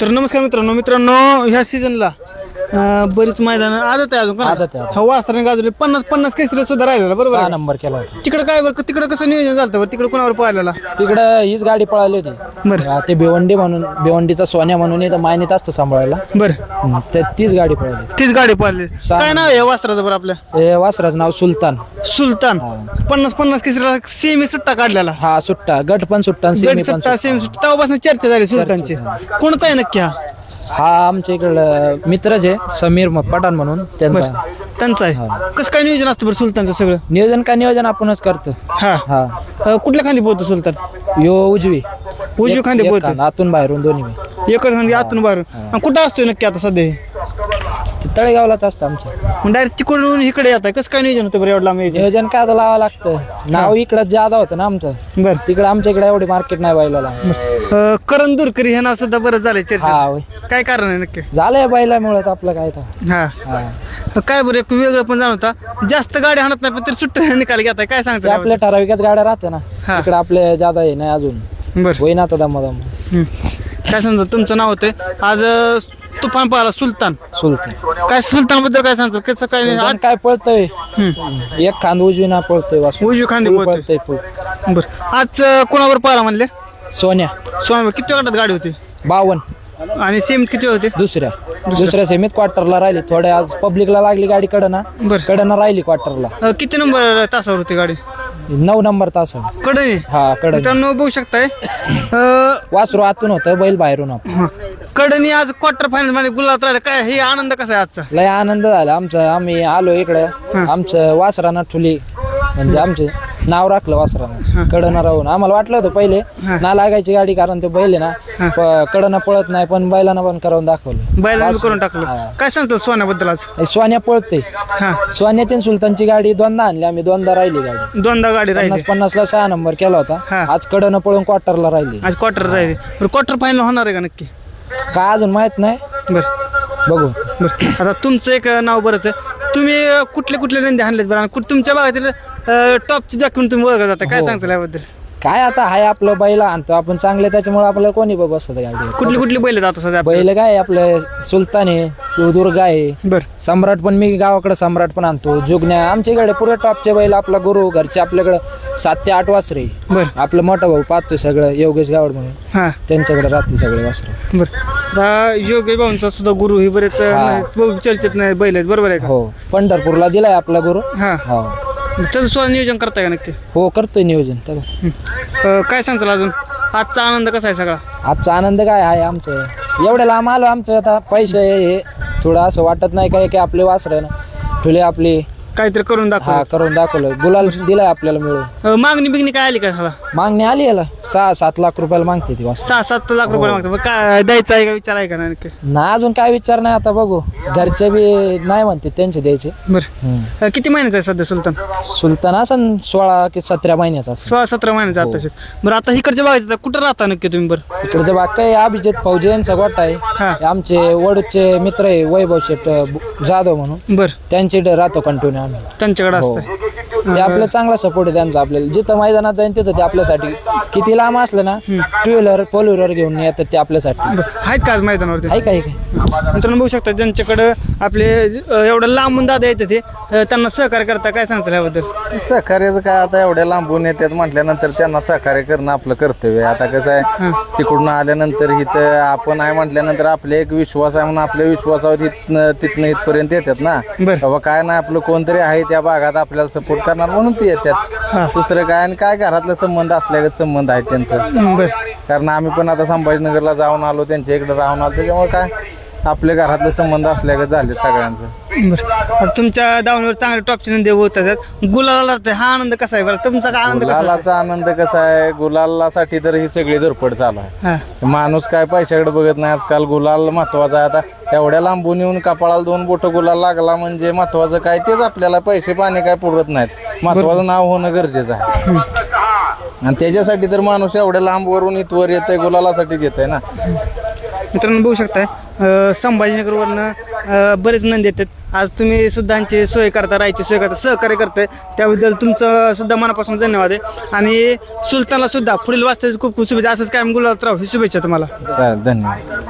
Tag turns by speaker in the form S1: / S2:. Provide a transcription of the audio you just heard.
S1: तर नमस्कार मित्रांनो मित्रांनो ह्या सीझनला बरीच मैदान आदत आहे अजून
S2: आदत आहे.
S1: हा वासराने गाजवले. पन्नास पन्नास केसरी सुद्धा राहिलेला बरोबर
S2: सहा
S1: आहे?
S2: नंबर केला होता.
S1: तिकडे काय बरं तिकडे कसं नियोजन झालं बरं? तिकडे कोणावर पाहिलेला
S2: तिकडं हीच गाडी पळाली होती.
S1: बरं.
S2: हा, ते भिवंडी म्हणून भिवंडीचा सोन्या म्हणून इथं मायनीत असतं सांभाळायला.
S1: बरं.
S2: हम्म, तीच गाडी पळाली
S1: तीच गाडी पाहिली
S2: सहा
S1: काय नाव आहे या वासराचं बरं आपल्या?
S2: ते वासराचं नाव सुलतान.
S1: सुलतान. पन्नास पन्नास केसरीला सेमी सुट्टा काढलेला.
S2: हा सुट्टा. गट पण सुट्टा आणि सेमी पण
S1: सुट्टा सेमी सुट्टा. तेव्हापासून चर्चा झाली सुलतानची. कोणचा आहे नक्की हा
S2: सुट्टा. हा आमच्या इकडं मित्रच आहे समीर म- पठाण म्हणून त्यांचा.
S1: त्यांचा आहे. कसं काय नियोजन असतं बरं सुलतानचं सगळं?
S2: नियोजन का नियोजन आपणच करतो.
S1: हा.
S2: हा.
S1: अं, कुठल्या खांदी पोहतो सुलतान?
S2: यो उजवी.
S1: उजवी खांदी
S2: एक
S1: पोहतो?
S2: खांदा, आतून बाहेरून दोन्ही.
S1: एकच खांदी आतून बाहेर कुठं असतोय नक्की आता सध्या हे?
S2: तळेगावलाच असतं आमच्या
S1: मग डायरेक्ट तिकडून इकडे येत आहे कसं काय नियोजन होतं बरं एवढं लांब यायचं?
S2: नियोजन काय आता लावावं लागतं. नाव इकडं ज्यादा होतं ना आमचं.
S1: बरं.
S2: तिकडं आमच्या इकडे एवढी मार्केट नाही
S1: अं, करण दुरकरी हे नाव सुद्धा बरं झालंय चर्चा
S2: हा होय.
S1: काय कारण आहे नक्की?
S2: झालंय बैलामुळेच आपलं काय तर.
S1: हा.
S2: हा.
S1: काय बरं एक वेगळं पण जाणवता. जास्त गाडी हाणत नाही पण तरी सुट्ट निकाल घेत आहे काय
S2: ते
S1: सांगता
S2: आपल्या ठराविकच गाड्या राहते ना.
S1: हा.
S2: इकडे आपले ज्यादा आहे नाही अजून.
S1: बरं.
S2: होईना आता दमदम.
S1: हम्म. काय सांगता तुमचं नाव होतं आज अं, तुफान पाहिला सुलतान.
S2: सुलतान.
S1: काय सुलतानबद्दल काय सांगतो कसं काय नाही?
S2: सुलतान काय पळतोय. एक खांद उजवी ना पळतोय वासू
S1: उजवी खांदी
S2: फुल पळतोय. फुल.
S1: बरं. आज अं, कोणावर पाहिला म्हणले?
S2: सोन्या.
S1: स्वामी किती गटात गाडी होती?
S2: बावन.
S1: आणि सेम किती होते?
S2: दुसऱ्या. दुसऱ्या. सेमीत क्वार्टरला राहिली. थोडे आज पब्लिकला लागली गाडी कडना.
S1: बरं.
S2: कडना राहिली क्वार्टरला
S1: अं, किती नंबर तासावर होती गाडी?
S2: नऊ नंबर
S1: तासकडे
S2: हा कडन.
S1: मित्रांनो बघू शकताय. अं,
S2: वासरू आतून होतं बैल बाहेरून होतं.
S1: हा. कडनी आज क्वार्टर फायनलमध्ये गुलाबात राहिला. काय हे आनंद कसा आहे आजचा?
S2: लय आनंद झाला. आमचा आम्ही आलो इकडे. आमचं वासरानं ठुली. म्हणजे आमचे नाव राखलं वासरानं. कडनं राहून. आम्हाला वाटलं होतं पहिले ना लागायची गाडी कारण ते बैल आहे ना. प- कडनं पळत नाही पण बैलानं पण करून दाखवलं.
S1: बैलांनी करून टाकलं. काय सांगतो सोन्याबद्दल आज?
S2: हे सोन्या पळते
S1: हा.
S2: सोन्याची आणि सुलतानची गाडी दोनदा आणली. आम्ही दोनदा राहिली गाडी.
S1: दोनदा गाडी राहिली.
S2: पन्नास पन्नास ला सहा नंबर केला होता.
S1: हा.
S2: आज कडनं पळून क्वार्टरला राहिली.
S1: आज क्वार्टर राहिली. क्वार्टर फायनल होणार आहे का नक्की?
S2: काय अजून माहीत नाही.
S1: बरं.
S2: बघू.
S1: बरं. आता तुमचं एक नाव बरंच आहे. तुम्ही कुठले कुठले नंदी आणलेत बरं? आणि कुठ- तुमच्या भागातील टॉपची जाकून तुम्ही ओळखत जाता. काय सांगता याबद्दल?
S2: काय आता हाय आपलं बैल आणतो आपण चांगले त्याच्यामुळे आपल्याला कोणी बघ बसत गाडी
S1: कुठली कुठली बैल जाता सध्या
S2: बैल काय आपलं? सुलतान आहे किंवा दुर्गा आहे.
S1: बरं.
S2: सम्राट पण मी गावाकडे सम्राट पण आणतो. जुगण्या आमच्या इकडे पुरे टॉपचे बैल आपला गुरु घरचे आपल्याकडे सात ते आठ वासरे.
S1: बरं.
S2: आपलं मोठा भाऊ पाहतोय सगळं योगेश गावड म्हणून.
S1: हां.
S2: त्यांच्याकडे राहते सगळे वासरे.
S1: बरं. आता योग्य भाऊंचा सुद्धा गुरु ही बरेच
S2: हा.
S1: अं, चर्चेत नाही बैल आहेत. बरोबर आहे का?
S2: हो. पंढरपूरला दिलाय आपला गुरु.
S1: हा.
S2: हो.
S1: त्याचं सुद्धा नियोजन करताय का नक्की?
S2: हो करतोय नियोजन त्याला.
S1: अं, काय सांगताल अजून? आजचा आनंद कसा आहे सगळा?
S2: आजचा आनंद काय आहे आमचं? एवढ्या लांब आलो आमचं आता पैसे हे थोडं असं वाटत नाही काय की आपले वासरे ना ठुले आपली.
S1: काहीतरी करून दाखवा
S2: हा करून दाखवलं. गुलाल दिलाय आपल्याला मिळून.
S1: अं, मागणी बिगणी काय आली का ह्याला?
S2: मागणी आली याला सहा सात लाख रुपयाला मागते ती वासरू
S1: सहा सात लाख रुपये मागतो. मग काय द्यायचं आहे का विचार आहे का नाही नक्की
S2: ना अजून काय विचार नाही आता बघू. घरचे बी नाही म्हणते त्यांचे द्यायचे.
S1: बरं.
S2: हम्म.
S1: अं, किती महिन्याचा आहे सध्या सुलतान?
S2: सुलतान असन सोळा की सतरा महिन्याचा असं
S1: सोळा सतरा महिन्याचा आता बरं आता इकडच्या भागात आता कुठं राहता नक्की तुम्ही बरं?
S2: इकडचं बाग काय अभिजित फौजे यांचा गोटा आहे.
S1: हा.
S2: आमचे वडूचे मित्र आहे वैभव शेट अं, जाधव म्हणून.
S1: बरं.
S2: त्यांचे इकडे राहतो कंटिन्यू
S1: त्यांच्याकडे
S2: हो. ते आपलं चांगला सपोर्ट आहे त्यांचा आपल्याला. जिथं मैदानात जाईन तिथं ते आपल्यासाठी किती लांब असलं ना टू व्हीलर फोर व्हीलर घेऊन येतात ते आपल्यासाठी.
S1: आहेत का आज मैदानावरती?
S2: आहे काय काय
S1: मित्रांनो बघू शकता ज्यांच्याकडं आपले अं, एवढं लांबून दादा येते ते अं, त्यांना सहकार्य करता काय सांगता याबद्दल?
S3: सहकार्याचं काय आता एवढ्या लांबून येतात म्हटल्यानंतर त्यांना सहकार्य करणं आपलं कर्तव्य आहे. आता कसं आहे तिकडून आल्यानंतर इथं आपण आहे म्हटल्यानंतर आपले एक विश्वास आहे म्हणून आपल्या विश्वासावर इथनं तिथनं इथपर्यंत येतात ना.
S1: बरं.
S3: बाबा काय नाही आपलं कोणतरी आहे त्या भागात आपल्याला सपोर्ट करणार म्हणून ते
S1: हा.
S3: येतात दुसरं काय आणि काय घरातला संबंध असल्यागत संबंध आहे त्यांचं.
S1: बरं.
S3: कारण आम्ही पण आता संभाजीनगरला जाऊन आलो त्यांच्या इकडे राहून आलो त्याच्यामुळे काय? आपल्या घरातले संबंध असल्यागत झालेत सगळ्यांचं.
S1: बरं आता तुमच्या दावणीवर चांगले टॉपचे नंदी होत आहेत. गुलाला हा आनंद कसा आहे बरं? तुमचा काय आनंद कसा आहे?
S3: गुलालाचा आनंद कसा आहे? गुलालासाठी तर ही सगळी धडपड चालू आहे.
S1: हा.
S3: माणूस काय पैशाकडे बघत नाही. आजकाल गुलाल महत्त्वाचा आहे. आता एवढ्या लांबून येऊन कपाळाला दोन बोट गुलाल लागला म्हणजे महत्वाचं काय? तेच आपल्याला पैसे पाणी काय पुरत नाहीत. महत्वाचं नाव होणं गरजेचं आहे. आणि त्याच्यासाठी तर माणूस एवढ्या लांबवरून इथवर येत आहे गुलालासाठी येत आहे ना.
S1: मित्रांनो बघू शकताय संभाजीनगरवरनं बरेच नंदी येतात. आज तुम्ही सुद्धा सोय करता राहायची सोय करता सहकार्य करताय. त्याबद्दल तुमचं सुद्धा मनापासून धन्यवाद आहे. आणि सुलतानला सुद्धा पुढील वाचण्याची खूप खूप शुभेच्छा. असंच कायम गुलाबराव ही शुभेच्छा तुम्हाला.
S3: धन्यवाद.